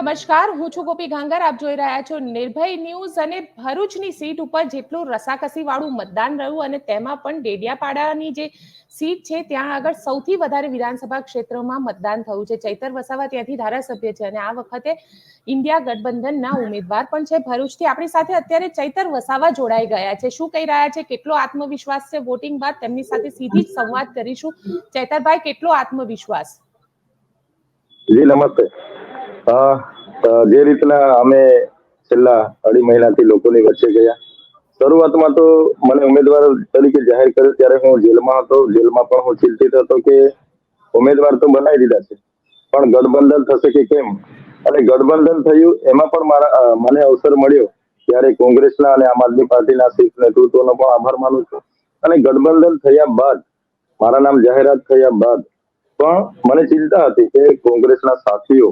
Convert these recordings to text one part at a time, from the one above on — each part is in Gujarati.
નમસ્કાર, હું છું ગોપી ગાંગર. આપ જોઈ રહ્યા છો નિર્ભય ન્યૂઝ અને ભરૂચની સીટ ઉપર જેટલું રસાકસી વાળું મતદાન રહ્યું અને તેમાં પણ ડેડિયાપાડાની જે સીટ છે, ત્યાં આગળ સૌથી વધારે વિધાનસભા ક્ષેત્રમાં મતદાન થયું છે. ચૈતર વસાવા ત્યાંથી ધારાસભ્ય છે અને આ વખતે ઇન્ડિયા ગઠબંધનના ઉમેદવાર પણ છે ભરૂચથી. આપણી સાથે અત્યારે ચૈતર વસાવા જોડાઈ ગયા છે. શું કહી રહ્યા છે? કેટલો આત્મવિશ્વાસ છે વોટિંગ બાદ? તેમની સાથે સીધી જ સંવાદ કરીશું. ચૈતરભાઈ, કેટલો આત્મવિશ્વાસ? જી, નમસ્તે. જે રીતના અમે છેલ્લા અઢી મહિનાથી લોકોની વચ્ચે ગયા. શરૂઆતમાં તો મને ઉમેદવાર તરીકે જાહેર કર્યો ત્યારે હું જેલમાં હતો. જેલમાં પણ હું ચિંતિત હતો કે ઉમેદવાર તો બનાવી દીધા છે. પણ ગઠબંધન થશે કે કેમ? અને ગઠબંધન થયું એમાં પણ મારા મને અવસર મળ્યો ત્યારે કોંગ્રેસના અને આમ આદમી પાર્ટીના શીર્ષ નેતૃત્વનો પણ આભાર માનું છું. અને ગઠબંધન થયા બાદ, મારા નામ જાહેરાત થયા બાદ પણ મને ચિંતા હતી કે કોંગ્રેસના સાથીઓ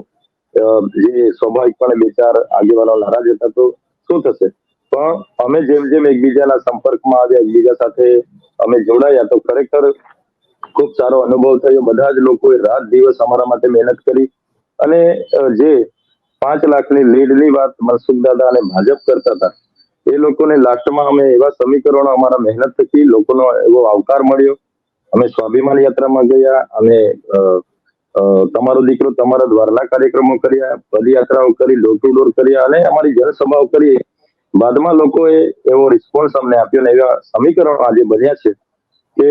જે સ્વાભાવિકપણે બે ચાર આગેવાનો નારાજ હતા તો શું થશે? પણ અમે જેમ જેમ એકબીજાના સંપર્કમાં આવ્યા એકબીજા સાથે અમે જોડાયા તો ખરેખર ખૂબ સારો અનુભવ થયો. બધા જ લોકોએ રાત દિવસ અમારા માટે મહેનત કરી અને જે પાંચ લાખની લીડની વાત મનસુખ દાદા અને ભાજપ કરતા હતા એ લોકોને લાસ્ટમાં અમે એવા સમીકરણો અમારા મહેનત થકી લોકોનો એવો આવકાર મળ્યો. અમે સ્વાભિમાન યાત્રામાં ગયા અમે અ, અ, તમારો દીકરો તમારા દ્વારના કાર્યક્રમો કર્યા, પદયાત્રાઓ કરી ડોર ટુ ડોર કર્યા અને અમારી જનસભાઓ કરી. બાદમાં લોકોએ એવો રિસ્પોન્સ અમને આપ્યો ને એવા સમીકરણો આજે બન્યા છે કે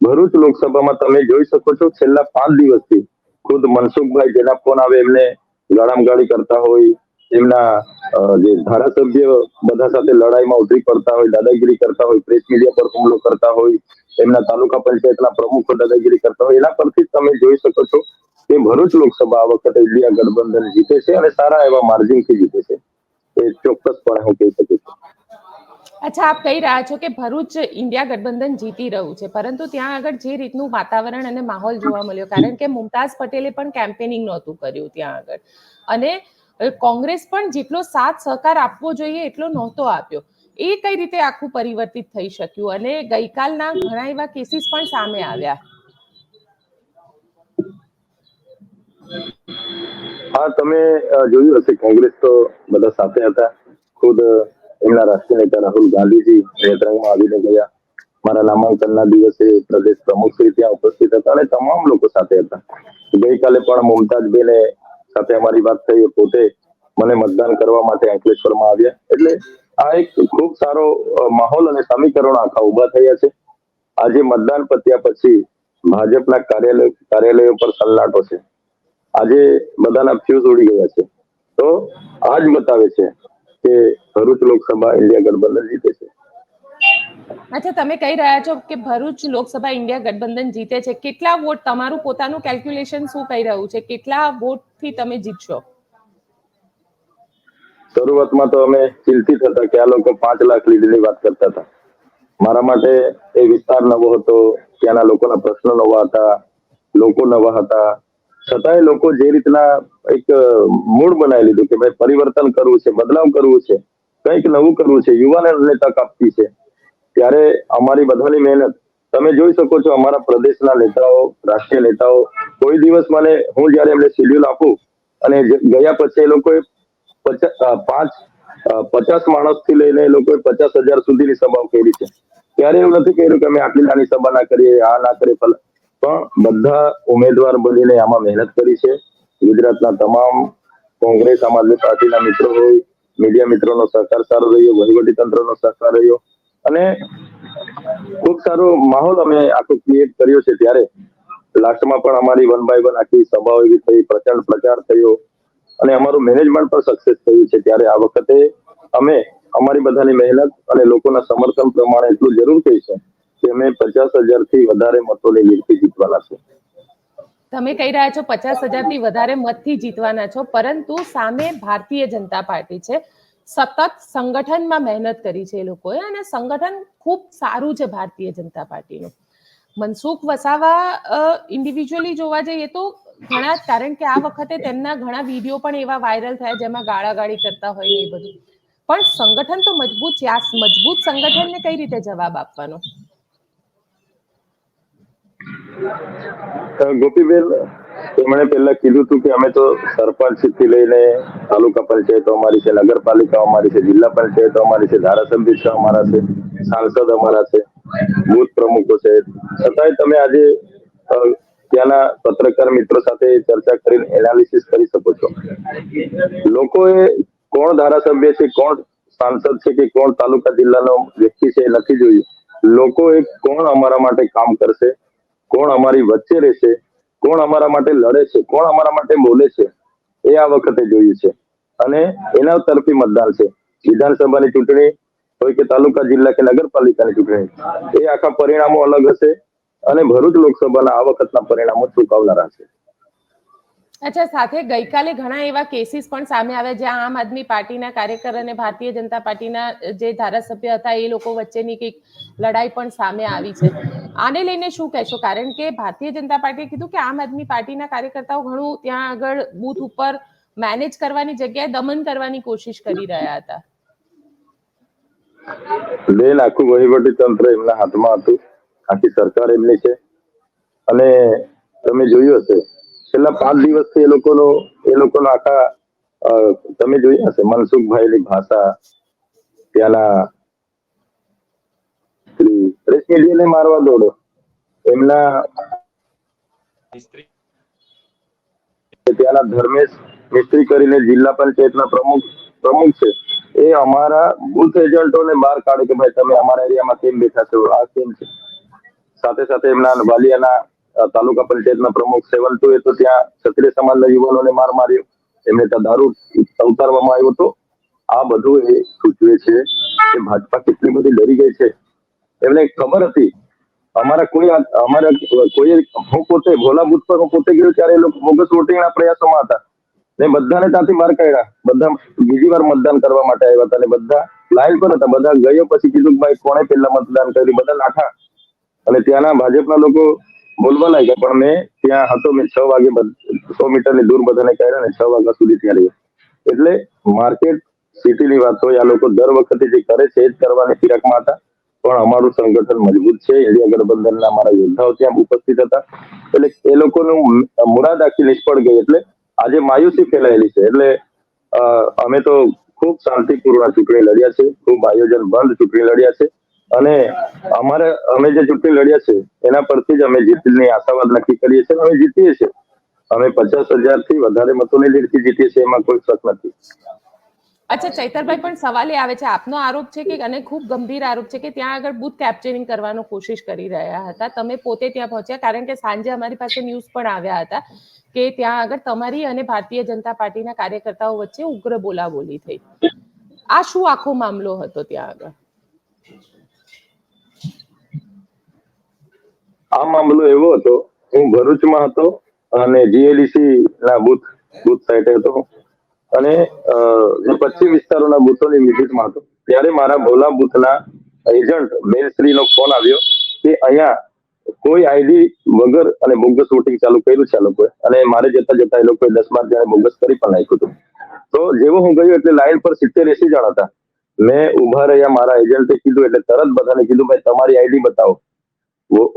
ભરૂચ લોકસભામાં તમે જોઈ શકો છો છેલ્લા પાંચ દિવસથી ખુદ મનસુખભાઈ જેના ફોન આવે એમને ગાળામગાળી કરતા હોય એમના જે ધારાસભ્ય બધા સાથે લડાઈમાં ઉતરી પડતા હોય, દાદાગીરી કરતા હોય પ્રેસ મીડિયા પર હુમલો કરતા હોય એમના તાલુકા પંચાયતના પ્રમુખો દાદાગીરી કરતા હોય, એના પરથી તમે જોઈ શકો છો કે ભરૂચ લોકસભા આ વખતે ઇન્ડિયા ગઠબંધન જીતે છે અને સારા એવા માર્જિનથી જીતે છે. એ ચોક્કસપણે હું કહી શકું છું. અચ્છા, આપ કહી રહ્યા છો કે ભરૂચ ઇન્ડિયા ગઠબંધન જીતી રહ્યું છે, પરંતુ ત્યાં આગળ જે રીતનું વાતાવરણ અને માહોલ જોવા મળ્યો, કારણ કે મુમતાઝ પટેલે પણ કેમ્પેનિંગ નહોતું કર્યું ત્યાં આગળ. અને કોંગ્રેસ પણ જેટલો સાથ સહકાર આપવો જોઈએ એટલો નહોતો આપ્યો. એ કઈ રીતે આખું પરિવર્તિત થઈ શક્યું? અને ગઈકાલના ઘણા એવા કેસીસ પણ સામે આવ્યા. હા, તમે જોયું હશે, કોંગ્રેસ તો બધા સાથે હતા. ખુદ એમના રાષ્ટ્રીય નેતા રાહુલ ગાંધીજી નેત્રંગમાં આવીને ગયા. મારા નામાંકનના દિવસે પ્રદેશ પ્રમુખ શ્રી ત્યાં ઉપસ્થિત હતા અને તમામ લોકો સાથે હતા. ગઈકાલે પણ મુમતાજબેને સાથે અમારી વાત થઈ પોતે મને મતદાન કરવા માટે અંકલેશ્વરમાં આવ્યા. એટલે આ એક ખૂબ સારો માહોલ અને સમીકરણો આખા ઊભા થયા છે. આજે મતદાન પત્યા પછી ભાજપના કાર્યાલય, કાર્યાલયો પર સલ્લાટો છે. આજે બધાના ફ્યુઝ ઉડી ગયા છે. તો આ જ બતાવે છે કે ભરૂચ લોકસભા ઇન્ડિયા ગઠબંધન જીતે છે. અચ્છા, તમે કહી રહ્યા છો કે ભરૂચ લોકસભા ઇન્ડિયા ગઠબંધન જીતે છે. કેટલા વોટ તમારું પોતાનું કેલ્ક્યુલેશન શું કહી રહ્યું છે? કેટલા વોટથી તમે જીતશો? શરૂઆતમાં તો અમે ચિંતિત હતા કે આ લોકો પાંચ લાખ લીધેલી વાત કરતા હતા. મારા માટે એ વિસ્તાર નવો હતો, ત્યાંના લોકોના પ્રશ્નો નવા હતા, લોકો નવા હતા. છતાંય લોકો જે રીતના એક મૂળ બનાવી લીધું કે ભાઈ પરિવર્તન કરવું છે, બદલાવ કરવું છે, કંઈક નવું કરવું છે, યુવાનોને તક આપવી છે. ત્યારે અમારી બધાની મહેનત. તમે જોઈ શકો છો અમારા પ્રદેશના નેતાઓ, રાષ્ટ્રીય નેતાઓ. કોઈ દિવસ મને, હું જયારે એમને શેડ્યુલ આપું અને ગયા પછી એ લોકોએ પાંચ પચાસ માણસથી લઈને એ લોકોએ પચાસ હજાર સુધીની સભાઓ કરી છે. ત્યારે એવું નથી કર્યું કે અમે આટલી નાની સભા ના કરીએ, આ ના કરીએ પણ બધા ઉમેદવાર બનીને આમાં મહેનત કરી છે. ગુજરાતના તમામ કોંગ્રેસ, આમ આદમી પાર્ટીના મિત્રો હોય, મીડિયા મિત્રોનો સહકાર સારો રહ્યો, વહીવટી તંત્રનો સહકાર રહ્યો. અને ખૂબ સારો માહોલ અમે આખો ક્રિએટ કર્યો છે ત્યારે. લાસ્ટમાં પણ અમારી વન બાય વન આખી સભાઓ એવી થઈ, પ્રચંડ પ્રચાર થયો અને અમારું મેનેજમેન્ટ પણ સક્સેસ થયું છે ત્યારે આ વખતે અમે અમારી બધાની મહેનત અને લોકોના સમર્થન પ્રમાણે એટલું જરૂર કહીશું કે અમે પચાસ હજારથી વધારે મતોની લીડથી જીતવાના છે. તમે કહી રહ્યા છો પચાસ હજારથી વધારે મતથી જીતવાના છો, પરંતુ સામે ભારતીય જનતા પાર્ટી છે. સતત સંગઠનમાં મહેનત કરી છે એ લોકોએ અને સંગઠન ખૂબ સારું છે ભારતીય જનતા પાર્ટીનું. મનસુખ વસાવા ઇન્ડિવિજ્યુઅલી જોવા જઈએ તો ઘણા, કારણ કે આ વખતે તેમના ઘણા વીડિયો પણ એવા વાયરલ થયા જેમાં ગાળાગાળી કરતા હોય એ બધું. પણ સંગઠન તો મજબૂત છે. આ મજબૂત સંગઠનને કઈ રીતે જવાબ આપવાનો? ગોપીબેન તેમણે પહેલા કીધું હતું કે અમે તો સરપંચથી લઈને તાલુકા પંચાયતો અમારી છે, નગરપાલિકા અમારી છે, જિલ્લા પંચાયતો અમારી છે, ધારાસભ્ય છે અમારા છે, સાંસદ અમારા છે, બુથ પ્રમુખો છે. છતાંય તમે આજે ત્યાંના પત્રકાર મિત્રો સાથે ચર્ચા કરીને એનાલિસિસ કરી શકો છો. લોકોએ કોણ ધારાસભ્ય છે, કોણ સાંસદ છે કે કોણ તાલુકા જિલ્લાનો વ્યક્તિ છે એ નથી જોયું. લોકોએ કોણ અમારા માટે કામ કરશે, કોણ અમારી વચ્ચે રહેશે કોણ અમારા માટે લડે છે, કોણ અમારા માટે બોલે છે, એ આ વખતે જોયું છે. અને એના તરફી મતદાન છે. વિધાનસભાની ચૂંટણી હોય કે તાલુકા, જિલ્લા કે નગરપાલિકાની ચૂંટણી, એ આખા પરિણામો અલગ હશે અને ભરૂચ લોકસભાના આ વખતના પરિણામો ચૂકવનારા છે. અચ્છા, સાથે ગઈકાલે ઘણા એવા કેસીસ પણ સામે આવ્યા, જ્યાં આમ આદમી પાર્ટીના કાર્યકર અને ભારતીય જનતા પાર્ટીના જે ધારાસભ્ય હતા, એ લોકો વચ્ચેની કંઈક લડાઈ પણ સામે આવી છે. આને લઈને શું કહેશો? કારણ કે ભારતીય જનતા પાર્ટીએ કીધું કે આમ આદમી પાર્ટીના કાર્યકર્તાઓ ઘણું ત્યાં આગળ બૂથ ઉપર મેનેજ કરવાની જગ્યાએ દમન કરવાની કોશિશ કરી રહ્યા હતા. બેન આખું વહીવટી તંત્ર એમના હાથમાં હતું. આખી સરકાર એમની છે. અને તમે જોયું હશે, છેલ્લા પાંચ દિવસથી એ લોકોનો એ લોકોનો આખા તમે જોયું હશે, મનસુખભાઈની ભાષા, ત્યાંના પ્રેસ મીડિયાને મારવા દોડો. એમના ત્યાંના ધર્મેશ મિસ્ત્રી કરીને જિલ્લા પંચાયતના પ્રમુખ પ્રમુખ છે. એ અમારા બુથ એજન્ટોને બહાર કાઢે કે ભાઈ તમે અમારા એરિયામાં કેમ બેઠા છો? આ કેમ છે? સાથે સાથે એમના વાલિયાના તાલુકા પંચાયતના પ્રમુખ સેવન ટુ એ તો ત્યાં ક્ષત્રિય સમાજના યુવાનોને માર માર્યો. એમને ત્યાં દારૂ ઉતારવામાં આવ્યો હતો. આ બધું એ સૂચવે છે કે ભાજપા કેટલી બધી ડરી ગઈ છે. એમને ખબર હતી, અમારા કોઈ અમારા કોઈ હું પોતે ભોલા બુથ પર હું પોતે ગયો ત્યારે એ લોકો બોગસ વોટિંગના પ્રયાસોમાં હતા. ને બધાને ત્યાંથી બહાર કાઢ્યા. બધા બીજી વાર મતદાન કરવા માટે આવ્યા હતા ને બધા લાઈન પર હતા. બધા ગયો પછી કીધું ભાઈ કોણે પહેલા મતદાન કર્યું? બધા નાઠા અને ત્યાંના ભાજપના લોકો બોલવા લાગ્યા, પણ મેં ત્યાં હતો, મેં છ વાગે સો સો મીટરની દૂર બધાને કાઢ્યા ને છ વાગ્યા સુધી ત્યાં રહ્યો. એટલે માર્કેટ સિટીની વાત હોય, આ લોકો દર વખતે જે કરે છે, એ જ કરવાની ફિરાકમાં હતા. પણ અમારું સંગઠન મજબૂત છે. ઇન્ડિયા ગઠબંધનના અમારા યોદ્ધાઓ ત્યાં ઉપસ્થિત હતા. એટલે એ લોકોનું મુરાદ આખી નિષ્ફળ ગઈ એટલે આજે માયુસી ફેલાયેલી છે. એટલે અમે તો ખૂબ શાંતિપૂર્ણ ચૂંટણી લડ્યા છે ખૂબ આયોજન બંધ ચૂંટણી લડ્યા છે. અને અમારે, અમે જે ચૂંટણી લડ્યા છે, એના પરથી જ અમે જીતની આશાવાદ નક્કી કરીએ છીએ અમે જીતીએ છીએ. અમે પચાસ હજારથી વધારે મતોની લીડથી જીતીએ છીએ, એમાં કોઈ શક નથી. અચ્છા, ચૈતરભાઈ પણ સવાલ એ આવે છે. આપનો આરોપ છે કે, અને ખૂબ ગંભીર આરોપ છે કે, ત્યાં આગળ બુથ કેપ્ચરિંગ કરવાનો કોશિશ કરી રહ્યા હતા. તમે પોતે ત્યાં પહોંચ્યા, કારણ કે સાંજે અમારી પાસે ન્યૂઝ પણ આવ્યા હતા કે ત્યાં આગળ તમારી અને ભારતીય જનતા પાર્ટીના કાર્યકર્તાઓ વચ્ચે ઉગ્ર બોલાબોલી થઈ. આ શું આખો મામલો હતો ત્યાં આગળ? આ મામલો એવો હતો, હું ભરૂચમાં હતો અને જીએડીસી ના બુથ બુથ સાઇટે હતો. અને જે પશ્ચિમ વિસ્તારોના બુથોની વિઝિટમાં હતો, ત્યારે મારા ભોલા બુથના એજન્ટ મેલશ્રીનો ફોન આવ્યો કે અહીંયા કોઈ આઈડી વગર અને બોગસ વોટિંગ ચાલુ કર્યું છે આ લોકોએ. અને મારે જતા જતા એ લોકોએ દસ બાર જણા બોગસ કરી પણ નાખ્યું હતું. તો જેવો હું ગયો એટલે લાઈન પર સિત્તેર એસી જણા હતા. મેં ઊભા રહ્યા, મારા એજન્ટે કીધું, એટલે તરત બધાને કીધું, ભાઈ, તમારી આઈડી બતાવો.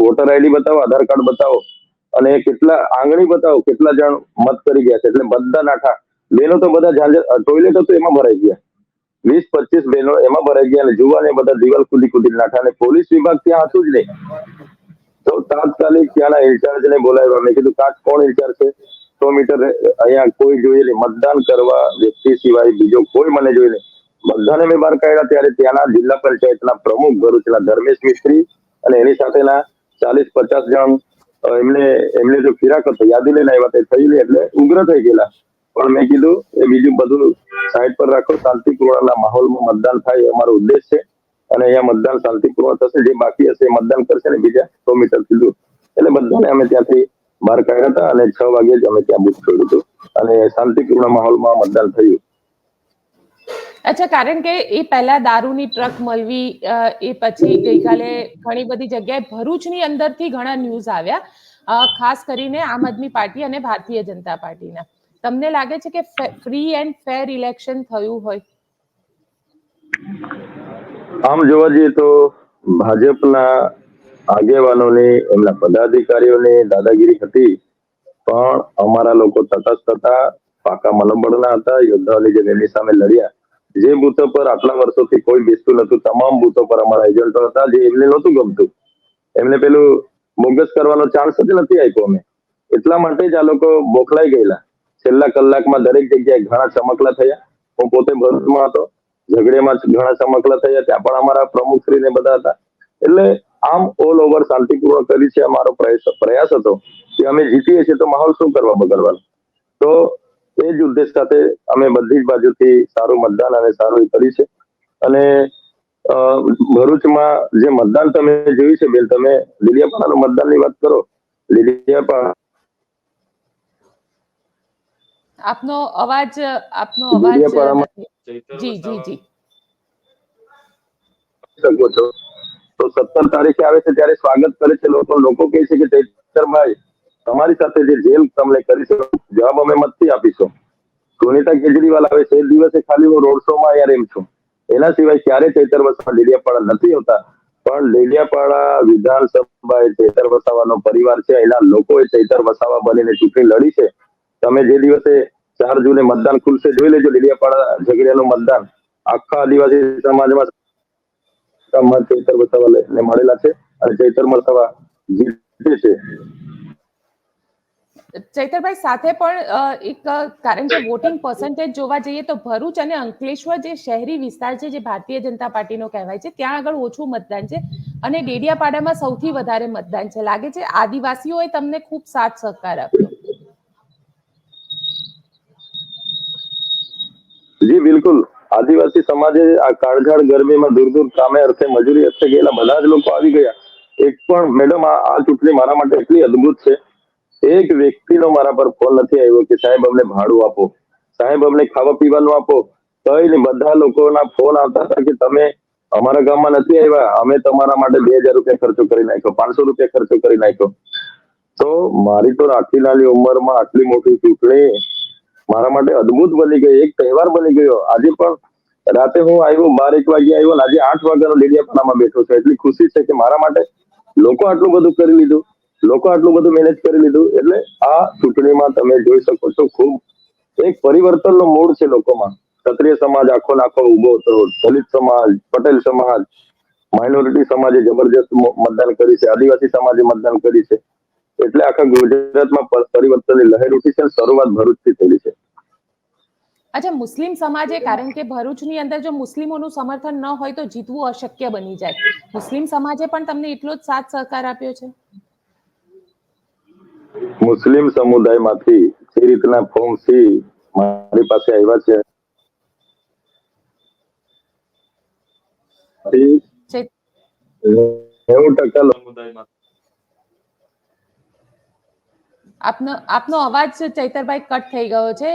વોટર આઈડી બતાવો, આધાર કાર્ડ બતાવો. અને કેટલા આંગળી બતાવો, કેટલા જણ મત કરી ગયા છે. એટલે બધા નાઠા. બેનો તો બધા ઝાંઝર ટોયલેટ હતું એમાં ભરાઈ ગયા. વીસ, પચીસ બહેનો એમાં ભરાઈ ગયા અને જુવાને બધા દિવાલ કુદી કુદી નાખા અને પોલીસ વિભાગ ત્યાં હતું જ નહીં. તો તાત્કાલિક ત્યાંના ઇન્ચાર્જને બોલાવ્યા. મેં કીધું કાચ કોણ ઇન્ચાર્જ છે? સો મીટર અહીંયા કોઈ જોઈએ નહીં. મતદાન કરવા વ્યક્તિ સિવાય બીજો કોઈ મને જોઈએ નહીં. બધાને મેં બહાર કાઢ્યા ત્યારે ત્યાંના જિલ્લા પંચાયતના પ્રમુખ ભરૂચના ધર્મેશ મિસ્ત્રી અને એની સાથેના ચાલીસ, પચાસ જણ એમને એમને જો ફિરાક હતો યાદી લઈને આવ્યા તે થઈ એટલે ઉગ્ર થઈ ગયેલા. પણ મેં કીધું, એ બીજું બધું સાઈડ પર રાખો શાંતિપૂર્ણના માહોલમાં મતદાન થાય એ અમારો ઉદ્દેશ છે. અને અહીંયા મતદાન શાંતિપૂર્ણ થશે, જે બાકી હશે એ મતદાન કરશે ને બીજા સો મીટર દૂર એટલે બધાને અમે ત્યાંથી બહાર કાઢ્યા હતા અને છ વાગે જ અમે ત્યાં બુથ છોડ્યું હતું. અને શાંતિપૂર્ણ માહોલમાં મતદાન થયું. અચ્છા, કારણ કે એ પહેલા દારૂની ટ્રક મળવી એ પછી ગઈકાલે ઘણી બધી જગ્યાએ ભરૂચની અંદરથી ઘણા ન્યૂઝ આવ્યા. ખાસ કરીને આમ આદમી પાર્ટી અને ભારતીય જનતા પાર્ટીના. તમને લાગે છે કે ફ્રી એન્ડ ફેર ઇલેક્શન થયું હોય? આમ જોવા જઈએ તો ભાજપના આગેવાનોની, એમના પદાધિકારીઓની દાદાગીરી હતી, પણ અમારા લોકો તટસ્થ હતા, પાકા મનોબળના હતા, યોદ્ધાઓની જેમ એમની સામે લડ્યા, જે બૂથો પર આટલા વર્ષોથી કોઈ બેસતું નતું તમામ બૂથો પર અમારા એજન્ટો હતા, જે એમને નહોતું ગમતું. એમને પેલું બોગસ કરવાનો ચાન્સ જ નથી આપ્યો અમે. એટલા માટે જ આ લોકો બોખલાઈ ગયેલા. છેલ્લા કલાકમાં દરેક જગ્યાએ ઘણા ચમકલા થયા. હું પોતે ભરૂચમાં હતો. ઝઘડેમાં ઘણા ચમકલા થયા. ત્યાં પણ અમારા પ્રમુખ શ્રી ને બધા હતા. એટલે આમ ઓલ ઓવર શાંતિપૂર્વક કરી છે અમારો પ્રયાસ હતો કે અમે જીતીએ છીએ તો માહોલ શું કરવા બગડવાનો? તો એ જ ઉદ્દેશ સાથે અમે બધી જ બાજુથી સારું મતદાન અને સારું કરી છે. અને ભરૂચમાં જે મતદાન તમે જોયું છે, બેન, તમે લીલિયાપાડાનું મતદાનની વાત કરો. લીલિયાપાડા આપનો અવાજ આપનો અવાજ જી જી જી શકો છો તો સત્તર તારીખે આવે છે ત્યારે સ્વાગત કરે છે લોકો. લોકો કહે છે કે ચૈતરભાઈ તમારી સાથે જે જેલ તમને કરી છે જવાબ અમે મતથી આપીશું. સુનિતા કેજરીવાલ આવે છે એ દિવસે ખાલી હું રોડ શો માં અહીંયા એમ છું. એના સિવાય ક્યારે ચૈતર વસાવા? ડેડિયાપાડા નથી હોતા પણ ડેડિયાપાડા વિધાનસભા એ ચૈતર વસાવાનો પરિવાર છે. એના લોકોએ ચૈતર વસાવા બનીને ચૂંટણી લડી છે. તમે જે દિવસે ચાર જૂને મતદાન ખુલશે જોઈ લેજો, ડેડિયાપાડા ઝઘડિયાનું મતદાન. આખા આદિવાસી સમાજમાં ચૈતર વસાવા ને મળેલા છે અને ચૈતર વસાવા જીતે છે. ચૈતરભાઈ, સાથે પણ એક કારણ કે વોટિંગ પર્સન્ટેજ જોવા જઈએ તો ભરૂચ અને અંકલેશ્વર જે શહેરી વિસ્તાર છે, જે ભારતીય જનતા પાર્ટીનો કહેવાય છે, ત્યાં આગળ ઓછું મતદાન છે અને ડેડિયાપાડામાં સૌથી વધારે મતદાન છે. લાગે છે આદિવાસીઓએ તમને ખૂબ સાથ સહકાર આપ્યો. જી, બિલકુલ. આદિવાસી સમાજે આ કાળઝાળ ગરમીમાં દૂર દૂર કામે અર્થે મજૂરી અર્થે ગયેલા બધા જ લોકો આવી ગયા. એક પણ મેડમ, આ ચૂંટણી મારા માટે એટલી અદભુત છે. એક વ્યક્તિનો મારા પર ફોન નથી આવ્યો કે સાહેબ, અમને ભાડું આપો. સાહેબ, અમને ખાવા પીવાનું આપો. કઈ નહીં બધા લોકોના ફોન આવતા હતા કે તમે અમારા ગામમાં નથી આવ્યા. અમે તમારા માટે બે હજાર રૂપિયા ખર્ચો કરી નાખ્યો. પાંચસો રૂપિયા ખર્ચો કરી નાખ્યો. તો મારી તો આટલી નાની ઉંમરમાં આટલી મોટી ચૂંટણી મારા માટે અદભુત બની ગયો, એક તહેવાર બની ગયો. આજે પણ રાતે હું આવ્યો, બાર એક વાગે આવ્યો આજે આઠ વાગ્યાનો ડેડિયાપાડામાં બેઠો છું. એટલી ખુશી છે કે મારા માટે લોકો આટલું બધું કરી લીધું, લોકો આટલું બધું મેનેજ કરી લીધું. એટલે આ ચૂંટણીમાં તમે જોઈ શકો છો, ખૂબ એક પરિવર્તનનો મૂડ છે લોકોમાં. ક્ષત્રિય સમાજ આખો નાખો ઊભો હતો દલિત સમાજ, પટેલ સમાજ માઇનોરિટી સમાજે જબરજસ્ત મતદાન કરી છે. આદિવાસી સમાજે મતદાન કરી છે. એટલે આખા ગુજરાતમાં પરિવર્તનની લહેર ઉઠી છે શરૂઆત ભરૂચથી થયેલી છે. અચ્છા મુસ્લિમ સમાજે કારણ કે ભરૂચની અંદર જો મુસ્લિમોનું સમર્થન ન હોય તો જીતવું અશક્ય બની જાય. મુસ્લિમ સમાજે પણ તમને એટલો જ સાથ સહકાર આપ્યો છે? મુસ્લિમ સમુદાયમાંથી જે રીતના ફોર્મ સી મારી પાસે આવ્યા છે. નેવું ટકા લોકો આપનો આપનો અવાજ ચૈતરભાઈ કટ થઈ ગયો છે.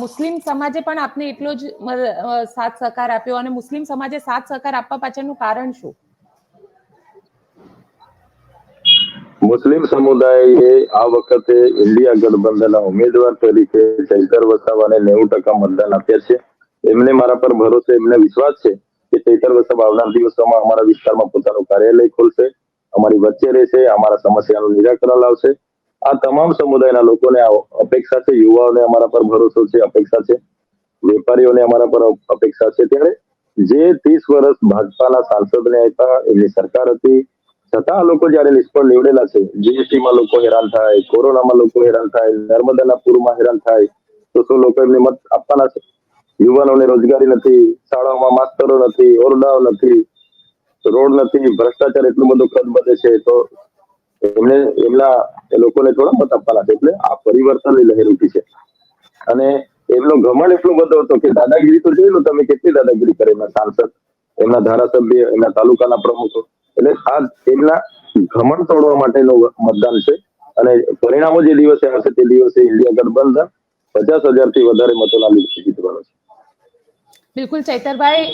મુસ્લિમ સમાજે પણ આપને એટલો જ સાથ સહકાર આપ્યો અને મુસ્લિમ સમાજે સાથ સહકાર આપવા પાછળનું કારણ શું? મુસ્લિમ સમુદાયે આ વખતે ઇન્ડિયા ગઠબંધનના ઉમેદવાર તરીકે ચૈતર વસાવાને નેવું ટકા મતદાન આપ્યા છે. એમને મારા પર ભરોસે, એમને વિશ્વાસ છે કે ચૈતર વસાવા આવનાર દિવસોમાં અમારા વિસ્તારમાં પોતાનું કાર્યાલય ખોલશે, અમારી વચ્ચે રહેશે, અમારા સમસ્યાનું નિરાકરણ લાવશે. આ તમામ સમુદાયના લોકોને અપેક્ષા છે, યુવાઓને અમારા પર ભરોસો છે, અપેક્ષા છે, વેપારીઓને અમારા પર અપેક્ષા છે. ત્યારે જે ત્રીસ વર્ષ ભાજપાના સાંસદને હતા એમની સરકાર હતી. છતાં આ લોકો જયારે નિષ્ફળ નીવડેલા છે GST માં લોકો હેરાન થાય, કોરોનામાં લોકો હેરાન થાય નર્મદાના પૂરમાં હેરાન થાય, તો શું લોકો એમને મત આપવાના છે? યુવાનોને રોજગારી નથી, શાળાઓમાં માસ્તરો નથી, ઓરડાઓ નથી, રોડ નથી, ભ્રષ્ટાચાર એટલું બધું કદ બધે છે, તો એમને, એમના એ લોકોને થોડા મત આપવાના એટલે આ પરિવર્તનની લહેર ઉઠી છે. અને એમનો ઘમંડ એટલું બધો હતો કે દાદાગીરી તો જોઈ લો તમે કેટલી દાદાગીરી કરે એમના સાંસદ, એમના ધારાસભ્ય, એમના તાલુકાના પ્રમુખો. એટલે આ એમના ઘમંડ તોડવા માટેનો મતદાન છે. અને પરિણામો જે દિવસે આવશે તે દિવસે ઇન્ડિયા ગઠબંધન પચાસ હજારથી વધારે મતોના લીધે જીતવાનો છે. બિલકુલ, ચૈતરભાઈ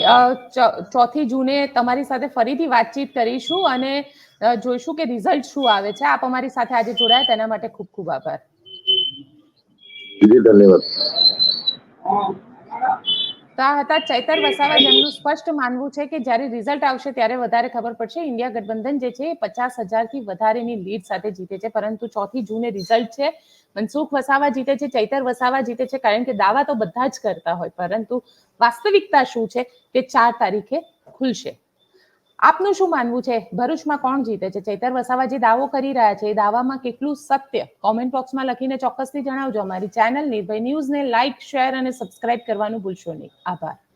ચોથી જૂને તમારી સાથે ફરીથી વાતચીત કરીશું અને જોઈશું કે રિઝલ્ટ શું આવે છે. આપ અમારી સાથે આજે જોડાયા, તેના માટે ખૂબ ખૂબ આભાર. ધન્યવાદ. તો આ હતા ચૈતર વસાવા જેમનું સ્પષ્ટ માનવું છે કે જ્યારે રિઝલ્ટ આવશે ત્યારે વધારે ખબર પડશે. ઇન્ડિયા ગઠબંધન જે છે એ પચાસ હજારથી વધારેની લીડ સાથે જીતે છે. પરંતુ ચોથી જૂને રિઝલ્ટ છે. મનસુખ વસાવા જીતે છે, ચૈતર વસાવા જીતે છે, કારણ કે દાવા તો બધા જ કરતા હોય. પરંતુ વાસ્તવિકતા શું છે તે ચાર તારીખે ખુલશે? આપનું શું માનવું છે? ભરૂચમાં કોણ જીતે છે? ચૈતર વસાવા જે દાવો કરી રહ્યા છે, એ દાવામાં કેટલું સત્ય? કોમેન્ટ બોક્સમાં લખીને ચોક્કસથી જણાવજો અમારી ચેનલ નિર્ભય ન્યૂઝને લાઇક શેર અને સબસ્ક્રાઇબ કરવાનું ભૂલશો નહીં. આભાર.